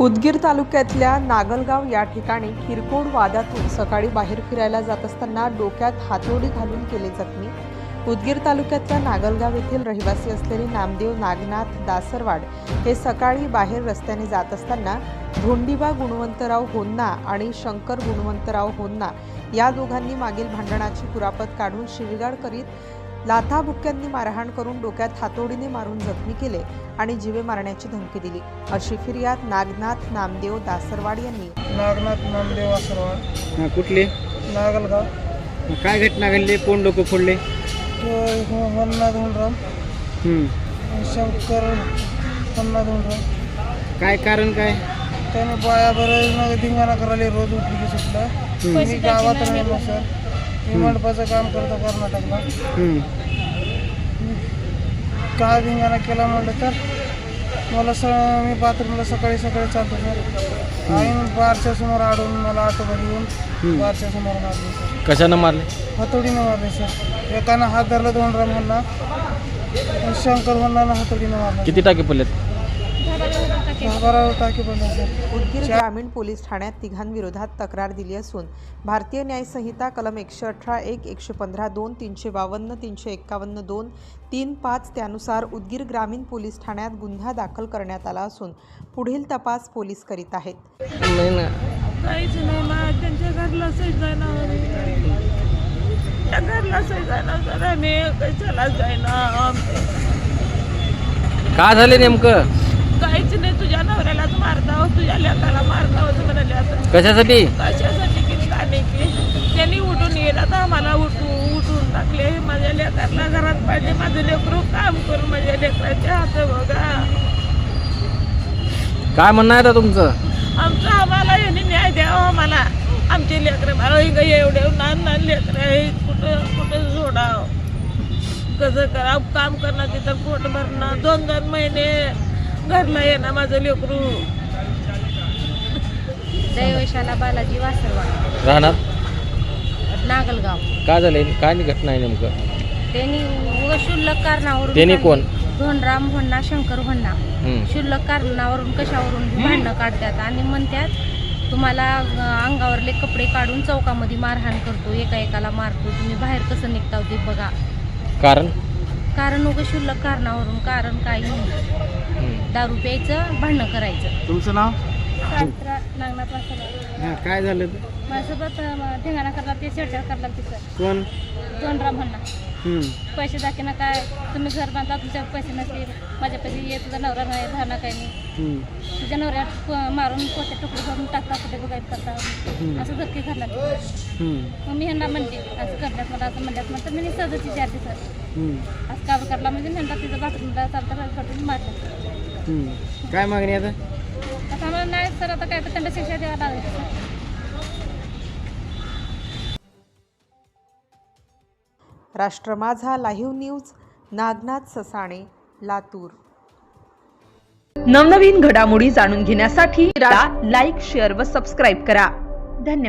उदगीर तालुक्यातल्या नागलगाव या ठिकाणी किरकोळ वादातून सकाळी बाहेर फिरायला जात असताना डोक्यात हातोडी घालून केले जखमी. उदगीर तालुक्यातल्या नागलगाव येथील रहिवासी असलेले नामदेव नागनाथ दासरवाड हे सकाळी बाहेर रस्त्याने जात असताना धोंडीबा गुणवंतराव होन्ना आणि शंकर गुणवंतराव होन्ना या दोघांनी मागील भांडणाची कुरापत काढून शिवीगाळ करीत लाथाबुक्क्यांनी मारहाण करून डोक्यात हातोडीने मारून जखमी केले आणि जीवे मारण्याची धमकी दिली. अशी फिर्याद नागनाथ नामदेव दासरवाड यांनी नागनाथ नामदेव आसरवाड हा, कुठले? नागलगाव. काय घटना घडली? कोण डोकं फोडले? तो हन्ना धोंडराम हम्म. शंकर हन्ना धोंडराम काय कारण काय? त्याने बाया बरं धिंगाणा करायला रोज उठली सुटला. मी गावात राहिलो सर. मी मंडपाचं काम करतो कर्नाटकला. काय धिंगाणा केला म्हणलं तर मला स मी बाथरूमला सकाळी सकाळी चालतो सर आईन बारच्या समोर आडून मला ऑटोमध्ये येऊन बारच्या समोर मारले. सर कशानं मारले? हातोडीनं मारले सर एकानं हात धरला धोंडराम म्हणला. शंकर म्हणला हातोडीनं मारला. किती टाके पडलेत बरोबर टाकी पडला सर उदगीर ग्रामीण पोलीस ठाण्यात तिघांविरोधात तक्रार दिली असून भारतीय न्याय संहिता कलम एकशे अठरा एक एकशे पंधरा दोन तीनशे बावन्न तीनशे एक्कावन्न दोन तीन पाच त्यानुसार उदगीर ग्रामीण पोलीस ठाण्यात गुन्हा दाखल करण्यात आला असून पुढील तपास पोलीस करीत आहेत. काहीच नाही त्यांच्या घरला सही जायना त्या घरला सही जायना सर आम्ही कशाला जायना? का झाले नेमकं? काहीच नाही. नवऱ्यालाच मारता तुझ्या लेकाला मारता होतं म्हणाले आता. कशासाठी? कशासाठी की का नाही की? त्यांनी उठून गेला तर आम्हाला उठू उठून टाकले. माझ्या लेकरला घरात पाहिजे माझं लेकरू काम करून माझ्या लेकराचे हात बघा. काय म्हणणं आहे आता तुमचं? आमचं आम्हाला यांनी न्याय द्यावा आम्हाला. आमचे लेकरं मला इथं एवढे लहान लहान लेकरं आहे कुठं कुठं सोडाव? कसं करा काम करणं तिथं पोट भरणं. दोन दोन महिने घरला येणं माझं लेकरू. दैवशाला बालाजी वासरवाड राहणार? नागलगाव. काय झाले काय घटना आहे नेमकं? त्यांनी उगा क्षुल्लक कारणावरून त्यांनी कोण? धोंडराम होण्णा शंकर होण्णा. हम्म. क्षुल्लक कारणावरून कशावरून भांडणं काढतात? आणि म्हणतात तुम्हाला अं, अंगावरले कपडे काढून चौकामध्ये मारहाण करतो. एका एकाला मारतो. तुम्ही बाहेर कसं निघता ते बघा. कारण? कारण उगा क्षुल्लक कारणावरून कारण काही नाही. दारू प्यायचं भांडणं करायचं. तुमचं नाव? सासरा नागनाथ वासरवाड हा, काय झालं? माझ्यासोबत धिंगाणा करतात ते शेटर करतात तिथं. कोण? धोंडराम म्हणणं हम्म. पैसे दाखिना काय तुम्ही घर बांधला तुमच्या पैसे नसतील माझ्या पैसे ये तुझा नवरा नाही धारणा काय नाही. हम्म. तुझ्या नवऱ्या प- मारून पोते तुकडे करून टाकता कुठे बघायला करता. असं धक्के हम्म. मग मी ह्यांना म्हणते असं करण्यात मला असं म्हणतात म्हणतात मी सहजच विचारते सर का करला म्हणजे म्हणतात तिथं बाथरूमला चालता करून मारतात हम्म. काय मागणी आता? आता आम्हाला नाही सर आता काय तर त्यांना शिक्षा द्यावा लागेल sir. Rashtra Majha live news Nagnath Sasane Latur. नवनवीन घडामोडी जाणून घेण्यासाठी लाईक शेअर व सबस्क्राईब करा. धन्यवाद.